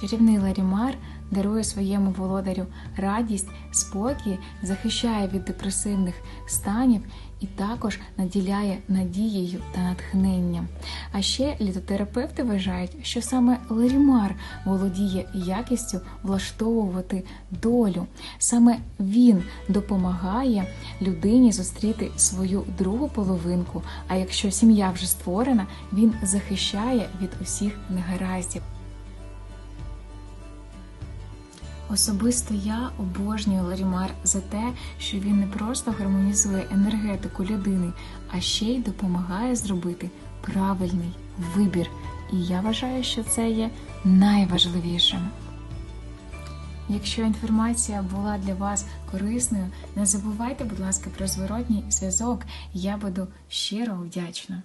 Чарівний Ларімар дарує своєму володарю радість, спокій, захищає від депресивних станів і також наділяє надією та натхненням. А ще літотерапевти вважають, що саме Ларімар володіє якістю влаштовувати долю. Саме він допомагає людині зустріти свою другу половинку. А якщо сім'я вже створена, він захищає від усіх негараздів. Особисто я обожнюю Ларімар за те, що він не просто гармонізує енергетику людини, а ще й допомагає зробити правильний вибір. І я вважаю, що це є найважливішим. Якщо інформація була для вас корисною, не забувайте, будь ласка, про зворотній зв'язок. Я буду щиро вдячна.